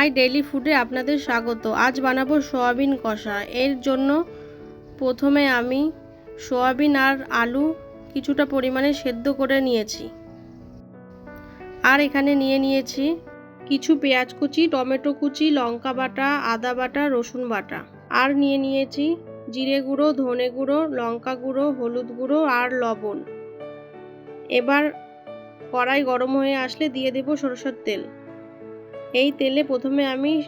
My daily ফুডে আপনাদের স্বাগত। আজ বানাবো সোয়াবিন কষা। এর জন্য প্রথমে আমি সোয়াবিন আর আলু কিছুটা পরিমাণে সেদ্ধ করে নিয়েছি। আর এখানে নিয়ে নিয়েছি কিছু পেঁয়াজ কুচি, টমেটো কুচি, লঙ্কা বাটা, আদা বাটা, রসুন বাটা। আর নিয়ে নিয়েছি জিরে গুঁড়ো, ধনে গুঁড়ো, লঙ্কা গুঁড়ো, হলুদ গুঁড়ো আর লবণ। এবার কড়াই গরম হয়ে আসলে দিয়ে দেব সরষের তেল। এই তেলে প্রথমে আমি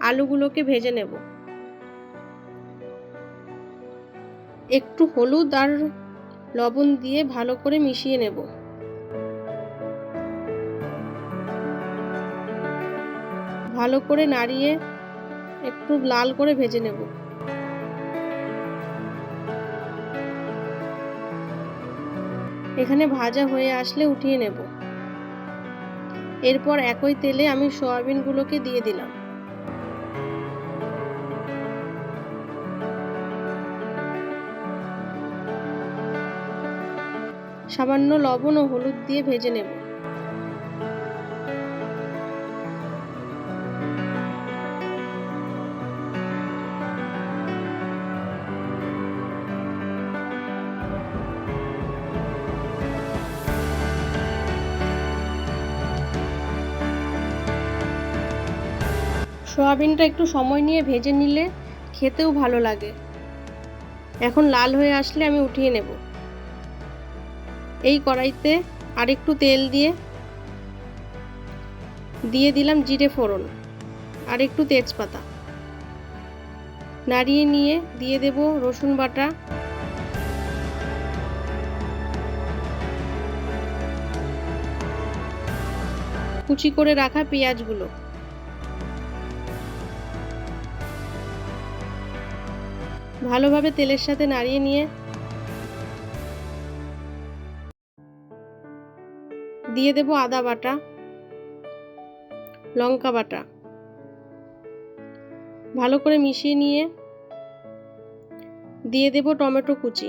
আলুগুলোকে ভেজে নেব। একটু হলুদ আর লবণ দিয়ে ভালো করে মিশিয়ে নেব। ভালো করে নাড়িয়ে একটু লাল করে ভেজে নেব। এখানে ভাজা হয়ে আসলে উঠিয়ে নেব। এরপর একই তেলে আমি সয়াবিনগুলোকে দিয়ে দিলাম। সামান্য লবণ ও হলুদ দিয়ে ভেজে নেব। সয়াবিনটা একটু সময় নিয়ে ভেজে নিলে খেতেও ভালো লাগে। এখন লাল হয়ে আসলে আমি উঠিয়ে নেব। এই কড়াইতে আরেকটু তেল দিয়ে দিয়ে দিলাম জিরে ফোড়ন আর একটু তেজপাতা। নাড়িয়ে নিয়ে দিয়ে দেব রসুন বাটা। কুচি করে রাখা পেঁয়াজগুলো। ভালোভাবে তেলের সাথে নাড়িয়ে নিয়ে দিয়ে দেব আদা বাটা, লঙ্কা বাটা। ভালো করে মিশিয়ে নিয়ে দিয়ে দেব টমেটো কুচি।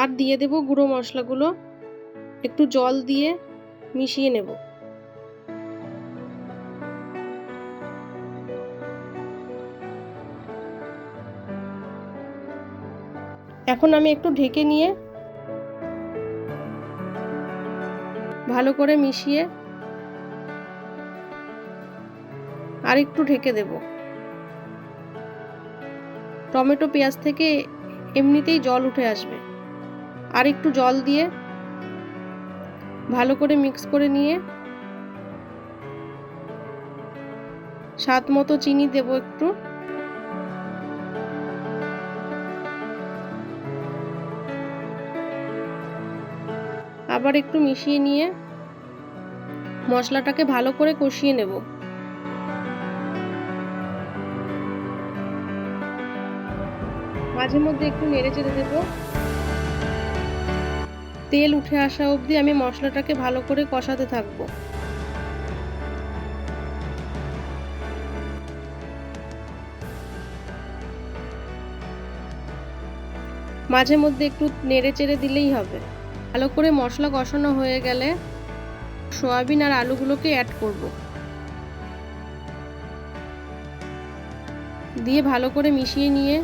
আর দিয়ে দেব গুঁড়ো মশলাগুলো। একটু জল দিয়ে মিশিয়ে নেব। এখন আমি একটু ঢেকে নিয়ে ভালো করে মিশিয়ে আর একটু ঢেকে দেব। টমেটো পেঁয়াজ থেকে এমনিতেই জল উঠে আসবে। আর একটু জল দিয়ে ভালো করে মিক্স করে নিয়ে স্বাদ মতো চিনি দেব একটু। আবার একটু মিশিয়ে নিয়ে মশলাটাকে ভালো করে কষিয়ে নেব। মাঝে মধ্যে একটু নেড়ে চেড়ে দেবো। তেল উঠে আসা অবধি আমি মশলাটাকে ভালো করে কষাতে থাকব। মাঝে মধ্যে একটু নেড়ে চেড়ে দিলেই হবে। ভালো করে মশলা কষানো হয়ে গেলে সয়াবিন আর আলুগুলোকে অ্যাড করব। দিয়ে ভালো করে মিশিয়ে নিয়ে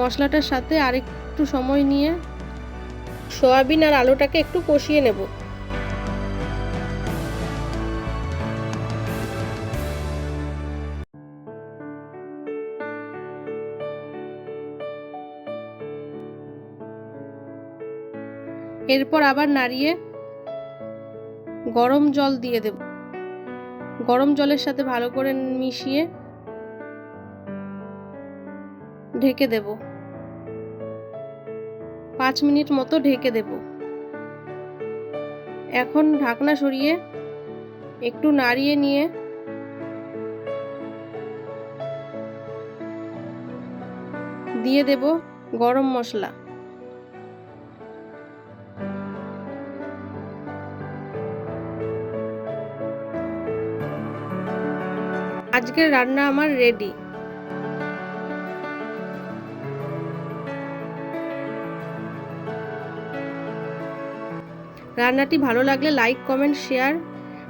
মশলাটার সাথে আরেকটু সময় নিয়ে সয়াবিন আর আলুটাকে একটু কষিয়ে নেব। এরপর আবার নাড়িয়ে গরম জল দিয়ে দেব। গরম জলের সাথে ভালো করে মিশিয়ে ঢেকে দেব। পাঁচ মিনিট মতো ঢেকে দেব। এখন ঢাকনা সরিয়ে একটু নাড়িয়ে নিয়ে দিয়ে দেব গরম মশলা। আজকের রান্না আমার রেডি রান্নাটি ভালো লাগলে লাইক কমেন্ট শেয়ার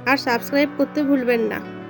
আর সাবস্ক্রাইব করতে ভুলবেন না।